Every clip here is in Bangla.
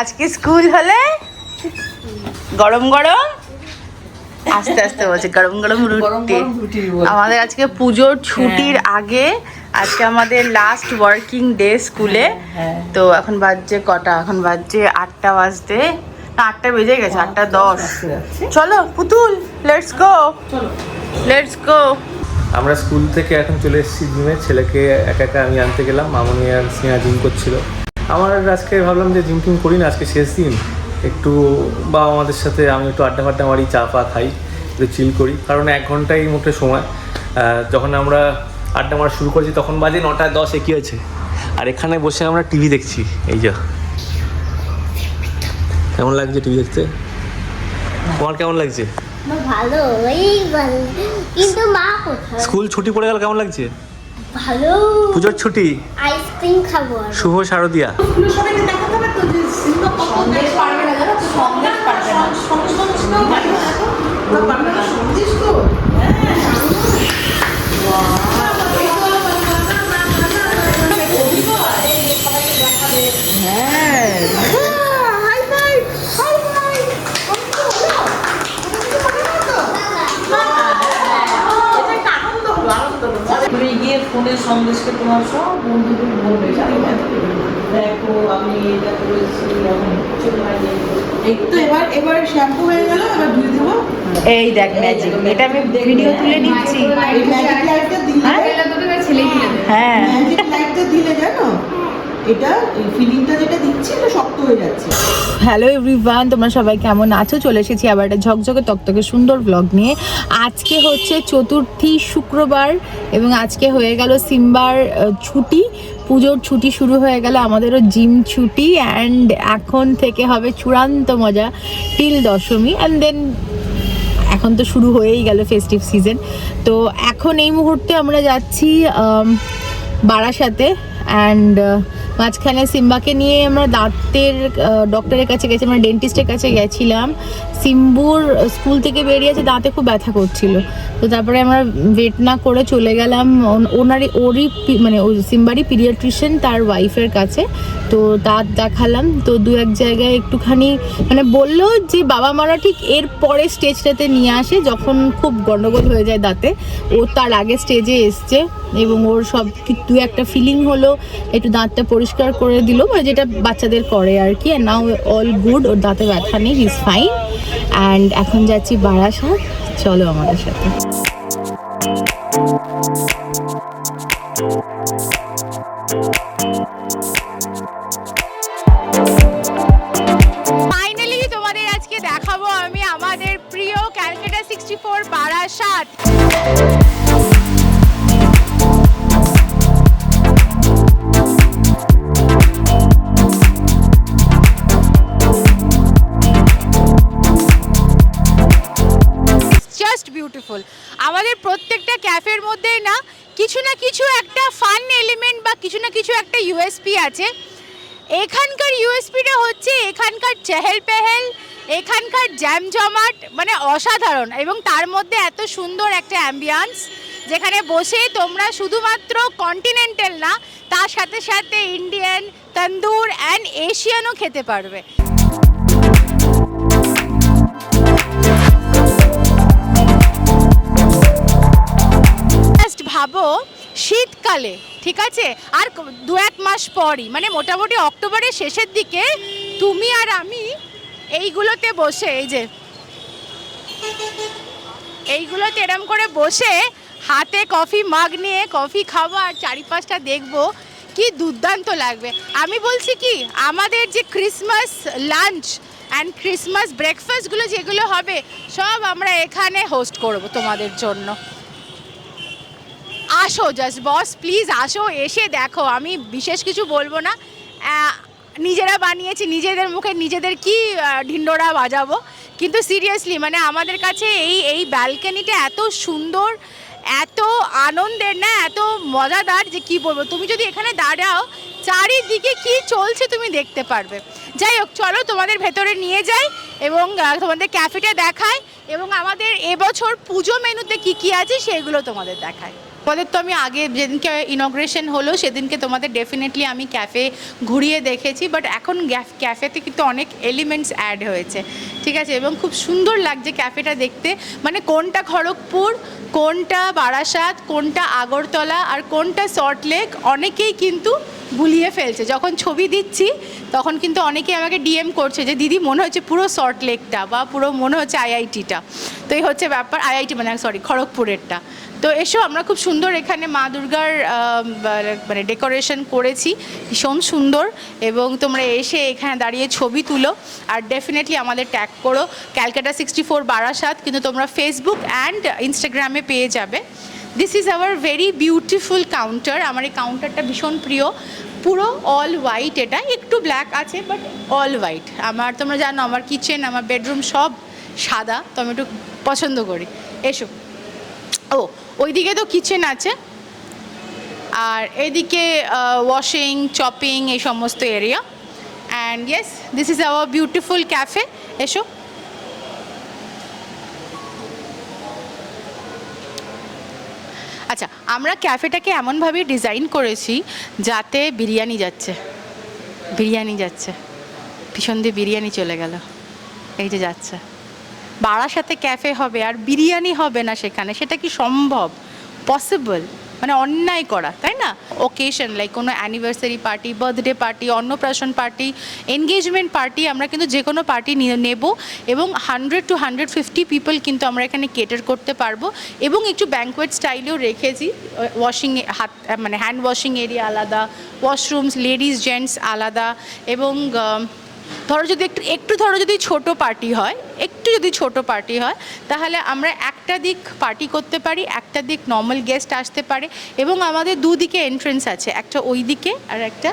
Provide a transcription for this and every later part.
আজকে স্কুল হলে? গরম গরম? আস্তে আস্তে বলছে গরম গরম রুটি। আমাদের আজকে পুজোর ছুটির আগে আজকে আমাদের লাস্ট ওয়ার্কিং ডে স্কুলে। হ্যাঁ। তো এখন বাজছে কটা? এখন বাজছে আটটা বাজতে। না আটটা বেজে গেছে আটটা দশ। চলো পুতুল লেটস গো লেটস গো আমরা স্কুল থেকে এখন চলে এসেছি জিমে। ছেলেকে একা একা আমি আনতে গেলাম। মামনি আর স্নেহা জিম করছিল। আমার আজকে ভাবলাম যে জিম টিম করি না আজকে শেষ দিন। একটু বাবা আমাদের সাথে আমি একটু আড্ডা ফাড্ডা মারি চা ফা খাই একটু চিল করি। কারণ এক ঘন্টাই মোটে সময়। যখন আমরা আড্ডা মারা শুরু করেছি তখন বাজে নটা দশ একই আছে আর এখানে বসে আমরা টিভি দেখছি। এই যা। কেমন লাগছে টিভি দেখতে? তোমার কেমন লাগছে? ভালো। কিন্তু মা স্কুল ছুটি পড়ে গেল কেমন লাগছে? ভালো পুজোর ছুটি। আইসক্রিম খাব শুভ শারদিয়া। সন্দেশ পারবে না সন্দেশ পারবে না। সন্দেশকে তোমার সব বন্ধুদের বলবে জানি না? দেখো আমি এটা করেছি একটু এবার এবার শ্যাম্পু হয়ে গেল এবার ধুয়ে দেবো। এই দেখ ম্যাজিক এটা আমি ভিডিও তুলে নিচ্ছি। ম্যাজিক লাইটটা দিলে হ্যাঁ? ম্যাজিক লাইটটা দিলে জানো? হয়ে হ্যালো এভরিওয়ান তোমরা সবাই কেমন আছো? চলে এসেছি আবার একটা ঝকঝকে তকতকে সুন্দর ব্লগ নিয়ে। আজকে হচ্ছে চতুর্থী শুক্রবার এবং আজকে হয়ে গেল সিম্বার ছুটি। পুজোর ছুটি শুরু হয়ে গেল, আমাদেরও জিম ছুটি অ্যান্ড এখন থেকে হবে চূড়ান্ত মজা টিল দশমী। অ্যান্ড দেন এখন তো শুরু হয়েই গেল ফেস্টিভ সিজন তো এখন এই মুহূর্তে আমরা যাচ্ছি বারাসাতে অ্যান্ড মাঝখানে সিম্বাকে নিয়ে আমরা দাঁতের ডক্টরের কাছে গেছি আমরা ডেন্টিস্টের কাছে গেছিলাম। সিম্বুর স্কুল থেকে বেরিয়েছে, দাঁতে খুব ব্যথা করছিল। তো তারপরে আমরা ওয়েট না করে চলে গেলাম। ওন- ওনারই, ওরই মানে ওই সিম্বারই পিরিয়াট্রিশিয়ান তার ওয়াইফের কাছে। তো দাঁত দেখালাম, তো দু এক জায়গায় একটুখানি মানে বলল যে বাবা মারা ঠিক এর পরে স্টেজটাতে নিয়ে আসে, যখন খুব গন্ডগোল হয়ে যায় দাঁতে। ও তার আগে স্টেজে এসছে, এবং ওর সব কি- একটা ফিলিং হলো, একটু দাঁতটা পরিষ্কার করে দিল মানে যেটা বাচ্চাদের করে আর কি আর নাও অল গুড ওর দাঁতে ব্যথা নেই ইজ ফাইন অ্যান্ড এখন যাচ্ছি বারাসাত, চলো আমাদের সাথে। ফাইনালি তোমাদের আজকে দেখাবো আমি আমাদের প্রিয় ক্যালকাটা সিক্সটি ফোর বারাসাত। মধ্যেই না, কিছু না কিছু একটা ফান এলিমেন্ট বা কিছু না কিছু একটা ইউএসপি আছে। এখানকার ইউএসপিটা হচ্ছে এখানকার চেহেল পেহেল এখানকার জ্যাম জমাট মানে অসাধারণ। এবং তার মধ্যে এত সুন্দর একটা অ্যাম্বিয়ান্স যেখানে বসে তোমরা শুধুমাত্র কন্টিনেন্টাল না, তার সাথে সাথে ইন্ডিয়ান তন্দুর অ্যান্ড এশিয়ানও খেতে পারবে। ভাবো শীতকালে, ঠিক আছে? আর দু এক মাস পরই মানে মোটামুটি অক্টোবরের শেষের দিকে তুমি আর আমি এইগুলোতে বসে, এই যে, এইগুলোতে এরম করে বসে হাতে কফি মাগ নিয়ে কফি খাব আর চারিপাশটা দেখব, কি দুর্দান্ত লাগবে। আমি বলছি কি, আমাদের যে ক্রিসমাস লাঞ্চ অ্যান্ড ক্রিসমাস ব্রেকফাস্টগুলো যেগুলো হবে, সব আমরা এখানে হোস্ট করব তোমাদের জন্য। আসো জাস্ট বস প্লিজ আসো, এসে দেখো। আমি বিশেষ কিছু বলব না। নিজেরা বানিয়েছি, নিজেদের মুখে নিজেদের কি ঢিন্ডোরা বাজাবো। কিন্তু সিরিয়াসলি মানে আমাদের কাছে এই এই ব্যালকানিটা এত সুন্দর, এত আনন্দের না, এত মজাদার যে কি বলব? তুমি যদি এখানে দাঁড়াও, চারিদিকে কি চলছে তুমি দেখতে পারবে। যাই হোক, চলো তোমাদের ভেতরে নিয়ে যাই এবং তোমাদের ক্যাফেটা দেখায় এবং আমাদের এবছর পুজো মেনুতে কি কি আছে, সেগুলো তোমাদের দেখায় তোমাদের তো আমি আগে যেদিনকে ইনগ্রেশন হলো, সেদিনকে তোমাদের ডেফিনেটলি আমি ক্যাফে ঘুরিয়ে দেখেছি বাট এখন ক্যাফেতে কিন্তু অনেক এলিমেন্টস অ্যাড হয়েছে। ঠিক আছে? এবং খুব সুন্দর লাগছে ক্যাফেটা দেখতে। মানে কোনটা খড়গপুর, কোনটা বারাসাত, কোনটা আগরতলা, আর কোনটা সল্টলেক অনেকেই কিন্তু গুলিয়ে ফেলছে। যখন ছবি দিচ্ছি, তখন কিন্তু অনেকেই আমাকে ডিএম করছে যে, দিদি, মনে হচ্ছে পুরো সল্টলেকটা বা পুরো মনে হচ্ছে আইআইটিটা তো এই হচ্ছে ব্যাপার আইআইটি মানে সরি খড়গপুরেরটা। তো এসো, আমরা খুব সুন্দর এখানে মা দুর্গার মানে ডেকোরেশন করেছি। ভীষণ সুন্দর এবং তোমরা এসে এখানে দাঁড়িয়ে ছবি তুলো আর ডেফিনেটলি আমাদের ট্যাগ করো। ক্যালকাটা সিক্সটি ফোর বারাসাত, কিন্তু তোমরা ফেসবুক অ্যান্ড ইনস্টাগ্রামে পেয়ে যাবে। This is our very beautiful counter আমার এই কাউন্টারটা ভীষণ প্রিয়। পুরো অল হোয়াইট এটা। একটু ব্ল্যাক আছে বাট অল হোয়াইট আমার, তোমরা জানো, আমার কিচেন আমার বেডরুম সব সাদা। তো আমি একটু পছন্দ করি। এসো। ও, ওইদিকে তো কিচেন আছে। আর এদিকে ওয়াশিং চপিং এই সমস্ত area and yes this is our beautiful cafe এসো। আমরা ক্যাফেটাকে এমনভাবেই ডিজাইন করেছি যাতে বিরিয়ানি যাচ্ছে। বিরিয়ানি যাচ্ছে। ভীষণ দিয়ে বিরিয়ানি চলে গেল। এই যে যাচ্ছে। বাড়ার সাথে ক্যাফে হবে আর বিরিয়ানি হবে না সেখানে, সেটা কি সম্ভব? পসিবল? মানে অন্যায় করা, তাই না? ওকেশন লাইক কোনো anniversary party birthday party Annaprashan party engagement party আমরা কিন্তু যে কোনো পার্টি নেব এবং hundred to hundred fifty people কিন্তু আমরা এখানে কেটার করতে পারব এবং একটু ব্যাঙ্কোয়েট স্টাইলেও রেখেছি। ওয়াশিং হাত মানে হ্যান্ড ওয়াশিং এরিয়া আলাদা ওয়াশরুমস লেডিস জেন্টস আলাদা এবং ধরো যদি একটু একটু ধরো যদি ছোট পার্টি হয়, একটু যদি ছোট পার্টি হয়, তাহলে আমরা একটা দিক পার্টি করতে পারি, একটা দিক নর্মাল গেস্ট আসতে পারে এবং আমাদের দুদিকে এন্ট্রেন্স আছে, একটা ওই দিকে আর একটা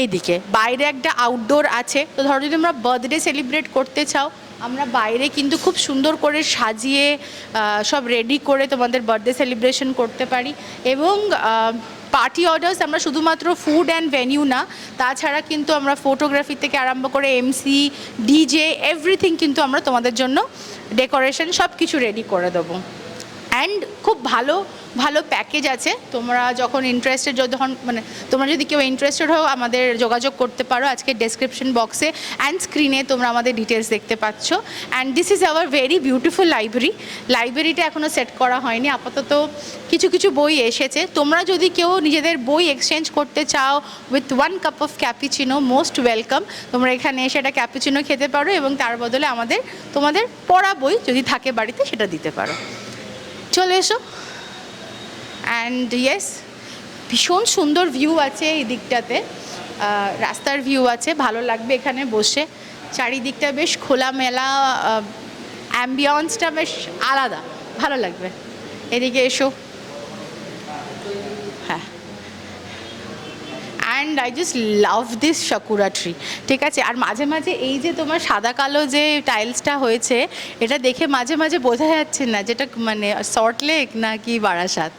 এই দিকে। বাইরে একটা আউটডোর আছে, তো ধরো যদি আমরা বার্থডে সেলিব্রেট করতে চাও, আমরা বাইরে কিন্তু খুব সুন্দর করে সাজিয়ে সব রেডি করে তোমাদের বার্থডে সেলিব্রেশন করতে পারি এবং পার্টি অর্ডার্স আমরা শুধুমাত্র ফুড অ্যান্ড ভেনিউ না, তাছাড়া কিন্তু আমরা ফটোগ্রাফি থেকে আরম্ভ করে এমসি ডিজে এভরিথিং কিন্তু আমরা তোমাদের জন্য ডেকোরেশন সব কিছু রেডি করে দেবো। অ্যান্ড খুব ভালো ভালো প্যাকেজ আছে। তোমরা যখন ইন্টারেস্টেড যখন মানে তোমরা যদি কেউ ইন্টারেস্টেড হও, আমাদের যোগাযোগ করতে পারো আজকে ডেসক্রিপশন বক্সে অ্যান্ড স্ক্রিনে তোমরা আমাদের ডিটেলস দেখতে পাচ্ছ। And this is our very beautiful library লাইব্রেরিটা এখনও সেট করা হয়নি। আপাতত কিছু কিছু বই এসেছে। তোমরা যদি কেউ নিজেদের বই এক্সচেঞ্জ করতে চাও with one cup of cappuccino most welcome তোমরা এখানে এসে একটা ক্যাপিচিনো খেতে পারো এবং তার বদলে আমাদের, তোমাদের পড়া বই যদি থাকে বাড়িতে, সেটা দিতে পারো। চলে এসো। অ্যান্ড ইয়েস ভীষণ সুন্দর ভিউ আছে এই দিকটাতে। রাস্তার ভিউ আছে, ভালো লাগবে এখানে বসে। চারিদিকটা বেশ খোলামেলা অ্যাম্বিয়ন্সটা বেশ আলাদা, ভালো লাগবে। এদিকে এসো। And I just love this sakura tree ঠিক আছে? আর মাঝে মাঝে এই যে তোমার সাদা কালো যে টাইলসটা হয়েছে, এটা দেখে মাঝে মাঝে বোঝা যাচ্ছে না যেটা মানে সল্ট লেক না কি বারাসাত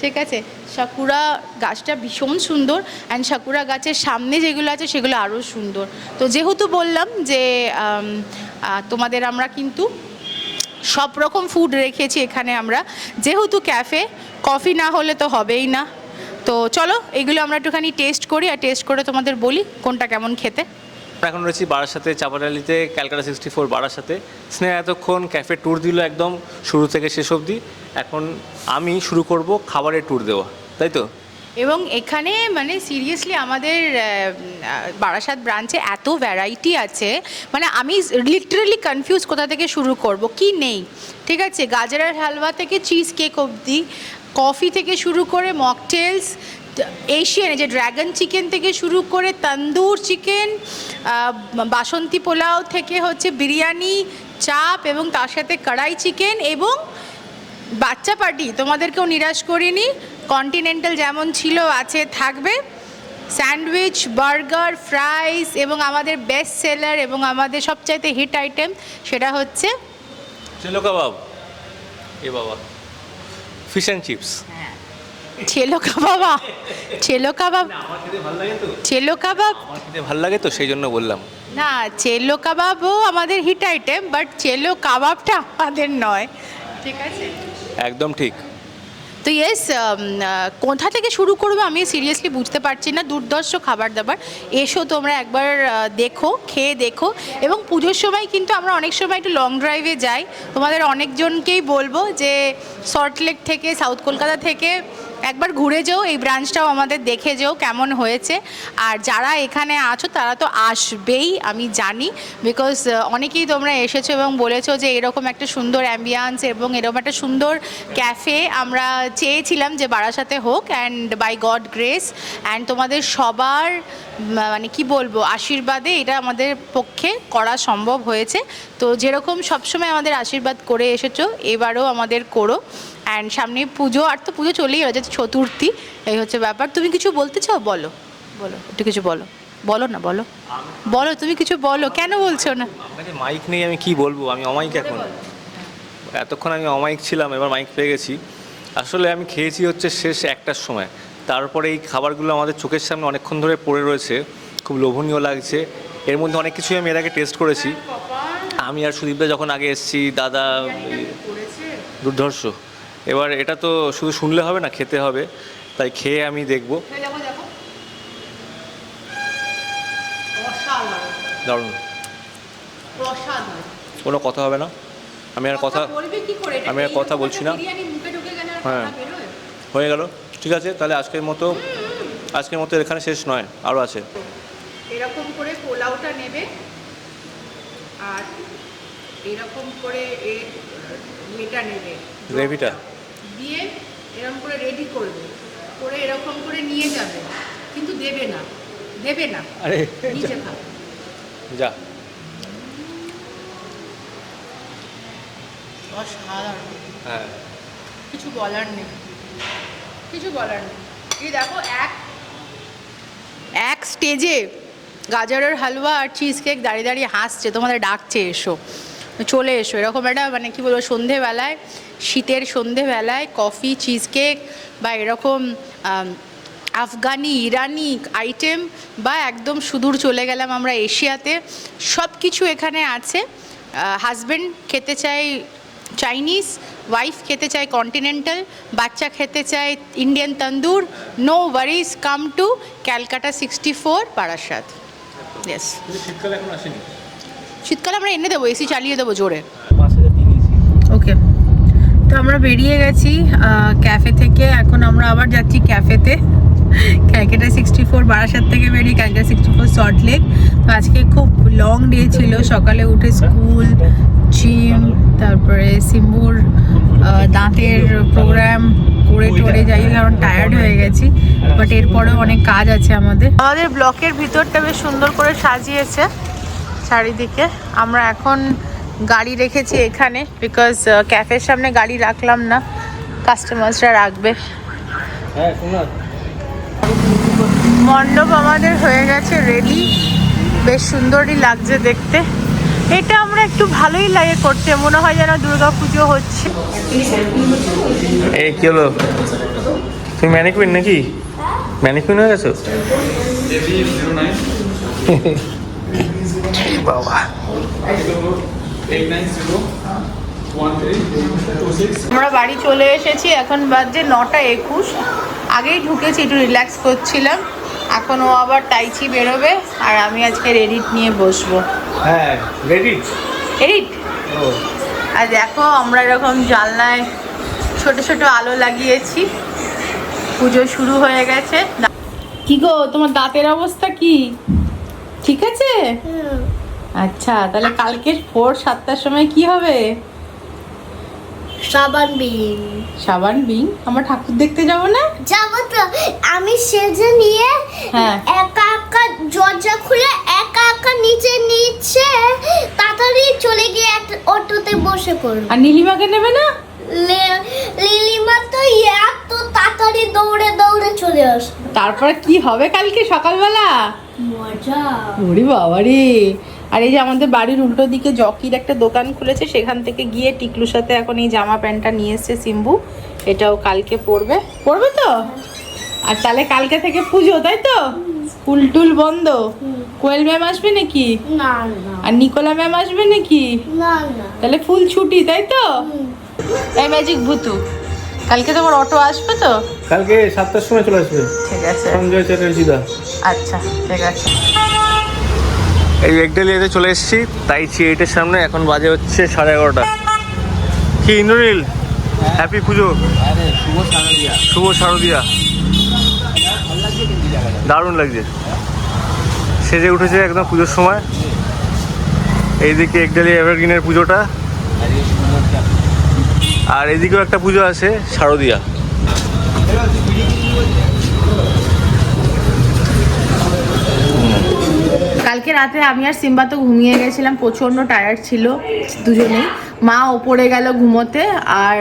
ঠিক আছে? সাকুরা গাছটা ভীষণ সুন্দর অ্যান্ড সাকুরা গাছের সামনে যেগুলো আছে সেগুলো আরও সুন্দর। তো যেহেতু বললাম যে তোমাদের আমরা কিন্তু সব রকম ফুড রেখেছি এখানে আমরা। যেহেতু ক্যাফে কফি না হলে তো হবেই না। তো চলো এগুলো আমরা একটুখানি টেস্ট করি আর টেস্ট করে তোমাদের বলি কোনটা কেমন খেতে। এখন রয়েছি বারাসাতে চাপাডালিতে ক্যালকাটা সিক্সটি ফোর বারাসাতে। স্নেহা এতক্ষণ ক্যাফে ট্যুর দিল একদম শুরু থেকে শেষ অবধি। এখন আমি শুরু করব খাবারের ট্যুর দেওয়া তাই তো? এবং এখানে মানে সিরিয়াসলি আমাদের বারাসাত ব্রাঞ্চে এত ভ্যারাইটি আছে মানে আমি লিটারেলি কনফিউজ কোথা থেকে শুরু করব কি নেই? ঠিক আছে গাজরের হালুয়া থেকে চিজ কেক অবধি কফি থেকে শুরু করে মকটেলস, এশিয়ান যে ড্রাগন চিকেন থেকে শুরু করে তন্দুর চিকেন বাসন্তী পোলাও থেকে হচ্ছে বিরিয়ানি, চাপ এবং তার সাথে কড়াই চিকেন এবং বাচ্চা পার্টি, তোমাদেরকেও নিরাশ করিনি কন্টিনেন্টাল যেমন ছিল আছে, থাকবে। স্যান্ডউইচ, বার্গার, ফ্রাইস এবং আমাদের বেস্ট সেলার এবং আমাদের সবচাইতে হিট আইটেম সেটা হচ্ছে এ বাবা। ফিশ অ্যান্ড চিপস ছেলো কাবাবা ছেলো কাবাব ছেলো কাবাব ভালো লাগে তো। সেই জন্য বললাম। না চেলো কাবাবও আমাদের হিট আইটেম বাট চেলো কাবাবটা আমাদের নয়। ঠিক আছে? একদম ঠিক। তো ইয়েস কোথা থেকে শুরু করব আমি সিরিয়াসলি বুঝতে পারছি না। দুর্দর্শ খাবার দাবার। এসো তোমরা একবার দেখো, খেয়ে দেখো। এবং পুজোর সময় কিন্তু আমরা অনেক সময় একটু লং ড্রাইভে যাই। তোমাদের অনেকজনকেই বলব যে সল্টলেক থেকে সাউথ কলকাতা থেকে একবার ঘুরে যেও, এই ব্রাঞ্চটাও আমাদের দেখে যেও কেমন হয়েছে। আর যারা এখানে আছো, তারা তো আসবেই, আমি জানি। বিকজ অনেকেই তোমরা এসেছ এবং বলেছ যে এরকম একটা সুন্দর অ্যাম্বিয়ান্স এবং এরকম একটা সুন্দর ক্যাফে আমরা চেয়েছিলাম যে বারাসাতে হোক and by God grace and তোমাদের সবার মানে কি বলব, আশীর্বাদে এটা আমাদের পক্ষে করা সম্ভব হয়েছে। তো যেরকম সবসময় আমাদের আশীর্বাদ করে এসেছ, এবারও আমাদের করো। অ্যান্ড সামনে পুজো, আর তো পুজো চলেই রয়েছে চতুর্থী। এই হচ্ছে ব্যাপার। তুমি কিছু বলতে চাও? বলো। বলো, একটু কিছু বলো। বলো না, বলো। বলো, তুমি কিছু বলো। কেন বলছো না? মাইক নেই, আমি কি বলব? আমি অমাইক এখন। এতক্ষণ আমি অমাইক ছিলাম, এবার মাইক পেয়ে গেছি। আসলে আমি খেয়েছি হচ্ছে শেষ একটার সময়। তারপরে এই খাবারগুলো আমাদের চোখের সামনে অনেকক্ষণ ধরে পড়ে রয়েছে। খুব লোভনীয় লাগছে। এর মধ্যে অনেক কিছুই আমি এর আগে টেস্ট করেছি। আমি আর সুদীপদা যখন আগে এসেছি, দাদা দুর্ধর্ষ। এবার এটা তো শুধু শুনলে হবে না খেতে হবে। তাই খেয়ে আমি দেখব। দেখো দেখো। দারুণ। কোনো কথা হবে না। আমি আর কথা আমি আর কথা বলছি না। হ্যাঁ। হয়ে গেল। ঠিক আছে তাহলে আজকের মতো আজকের মতো এখানে শেষ নয় আরও আছে। এরকম করে পোলাওটা নেবে। আর এরকম করে এটা নেবে। গ্রেভিটা? দিয়ে এরকম করে রেডি করবে। করে এরকম করে নিয়ে যাবে। কিন্তু দেবে না। দেবে না। আরে নিচে খাবে। যা। অসাধারণ। হ্যাঁ। কিছু বলার নেই। কিছু বলার নেই। এই দেখো এক এক স্টেজে গাজরের হালুয়া আর চিজ কেক দাঁড়িয়ে দাঁড়িয়ে হাসছে। তোমাদের ডাকছে এসো। চলে এসো। এরকম একটা মানে কি বলব সন্ধেবেলায় শীতের সন্ধেবেলায় কফি চিজ কেক বা এরকম আফগানি ইরানি আইটেম বা একদম সুদূর চলে গেলাম আমরা এশিয়াতে। সব কিছু এখানে আছে। হাজব্যান্ড খেতে চাই চাইনিজ ওয়াইফ খেতে চায় কন্টিনেন্টাল বাচ্চা খেতে চায় Indian tandoor no worries come to Calcutta sixty four Barasat yes শীতকালে আমরা এনে দেবো এসি চালিয়ে দেবো জোরে। তো আমরা বেরিয়ে গেছি ক্যাফে থেকে। এখন আমরা আবার যাচ্ছি ক্যাফেতে ক্যালকাটা সিক্সটি ফোর বারাসাত থেকে বেরিয়ে Calcutta sixty four Salt Lake তো আজকে খুব লং ডে ছিল। সকালে উঠে স্কুল জিম তারপরে সিম্বুর দাঁতের প্রোগ্রাম করে টরে যাই, কারণ টায়ার্ড হয়ে গেছি। বাট এরপরেও অনেক কাজ আছে আমাদের। আমাদের ব্লকের ভিতরটা বেশ সুন্দর করে সাজিয়েছে, চারিদিকে। আমরা এখন গাড়ি রেখেছি এখানে বিকজ ক্যাফের সামনে গাড়ি রাখলাম না। কাস্টমার্সরা রাখবে। হ্যাঁ মণ্ডপ আমাদের হয়ে গেছে রেডি বেশ সুন্দরই লাগছে দেখতে। এটা আমরা একটু ভালোই লাগে করতে মনে হয় যেন দুর্গা পুজো হচ্ছে। এই কি হলো? তুমি ম্যানিকুইন নাকি? ম্যানিকুইন হয়ে গেছো? বাবা। আমরা বাড়ি চলে এসেছি এখন বাজছে নটা একুশ। আগেই ঢুকেছি একটু রিল্যাক্স করছিলাম। এখন ও আবার টাইচি বেরোবে আর আমি আজকে এডিট নিয়ে বসবো। হ্যাঁ আর দেখো আমরা এরকম জানলায় ছোট ছোট আলো লাগিয়েছি। পুজো শুরু হয়ে গেছে। কি গো তোমার দাঁতের অবস্থা কি? ঠিক আছে? আচ্ছা তাহলে কালকে ভোর সাতটার সময় কি হবে? সাবান বিন। সাবান বিং আমরা ঠাকুর দেখতে যাব না? যাব তো। আমি সেজে নিয়ে হ্যাঁ। একা একা দরজা খুলে একা একা নিচে নিচ্ছে তাড়াতাড়ি চলে গিয়ে অটোতে বসে পড়ব। আর নীলিমাকে নেবে না? লিলিমা তো এত তাড়াতাড়ি দৌড়ে দৌড়ে চলে আসবে। তারপর কি হবে কালকে সকালবেলা? মজা। ওরে বাবারে। আর এই যে আমাদের বাড়ির উল্টো দিকে জকির একটা দোকান খুলেছে সেখান থেকে গিয়ে টিকলুর সাথে এখন এই জামা প্যান্টটা নিয়ে এসছে সিম্বু। এটাও কালকে পরবে। পরবে তো? আর তাহলে কালকে থেকে পুজো তাই তো? স্কুল টুল বন্ধ। কোয়েল ম্যাম আসবে নাকি? না না। আর নিকোলা ম্যাম আসবে নাকি? না না। তাহলে ফুল ছুটি তাই তো? এই ম্যাজিক ভুতু কালকে তোমার অটো আসবে তো? কালকে সাতটার সময় চলে আসবে। ঠিক আছে। সঞ্জয় চ্যাটার্জি দা। আচ্ছা ঠিক আছে। এই একডেলিয়াতে চলে এসেছি। তাই এইটের সামনে এখন বাজে হচ্ছে সাড়ে এগারোটা। কি ইন্দ্রনীল? হ্যাপি পুজো। শুভ শারদিয়া। দারুণ লাগছে। সেজে উঠেছে একদম পুজোর সময়। এইদিকে একডালি এভারগ্রিনের পুজোটা। আর এদিকেও একটা পুজো আছে শারদিয়া। কালকে রাতে আমি আর সিম্বা তো ঘুমিয়ে গেছিলাম প্রচণ্ড টায়ার্ড ছিল দুজনেই। মা ওপরে গেল ঘুমোতে আর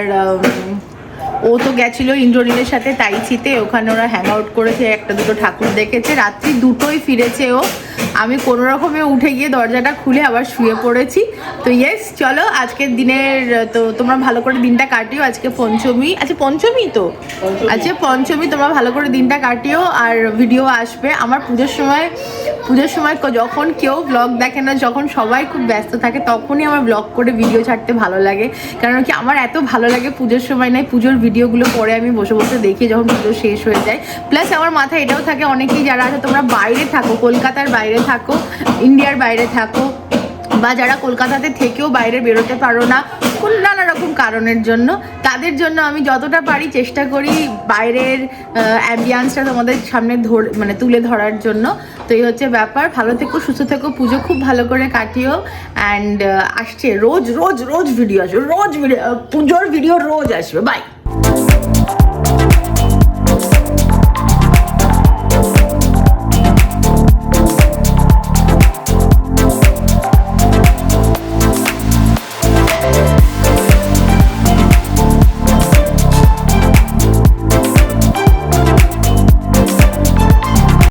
ও তো গেছিল ইন্দ্রনীলের সাথে তাই তাইচিতে ওখানে ওরা হ্যাং আউট করেছে একটা দুটো ঠাকুর দেখেছে। রাত্রি দুটোই ফিরেছে ও। আমি কোনো রকমে উঠে গিয়ে দরজাটা খুলে আবার শুয়ে পড়েছি। তো ইয়েস চলো আজকের দিনের তো তোমরা ভালো করে দিনটা কাটিও। আজকে পঞ্চমী আচ্ছা পঞ্চমী তো? আচ্ছা পঞ্চমী তোমরা ভালো করে দিনটা কাটিও আর ভিডিও আসবে। আমার পুজোর সময় পুজোর সময় যখন কেউ ব্লগ দেখে না, যখন সবাই খুব ব্যস্ত থাকে, তখনই আমার ব্লগ করে ভিডিও ছাড়তে ভালো লাগে। কারণ কি আমার এত ভালো লাগে পুজোর সময় নাই, পুজোর ভিডিওগুলো পরে আমি বসে বসে দেখি যখন পুজো শেষ হয়ে যায়। প্লাস আমার মাথায় এটাও থাকে, অনেকেই যারা আছে, তোমরা বাইরে থাকো, কলকাতার বাইরে থাকো ইন্ডিয়ার বাইরে থাকো বা যারা কলকাতাতে থেকেও বাইরে বেরোতে পারো না কোন নানা রকম কারণের জন্য, তাদের জন্য আমি যতটা পারি চেষ্টা করি বাইরের অ্যাম্বিয়ান্সটা তোমাদের সামনে ধর মানে তুলে ধরার জন্য। তো এই হচ্ছে ব্যাপার। ভালো থেকো, সুস্থ থেকো, পুজো খুব ভালো করে কাটিও। অ্যান্ড আসছে, রোজ রোজ রোজ ভিডিও আসবে, রোজ ভিডিও পুজোর ভিডিও রোজ আসবে। বাই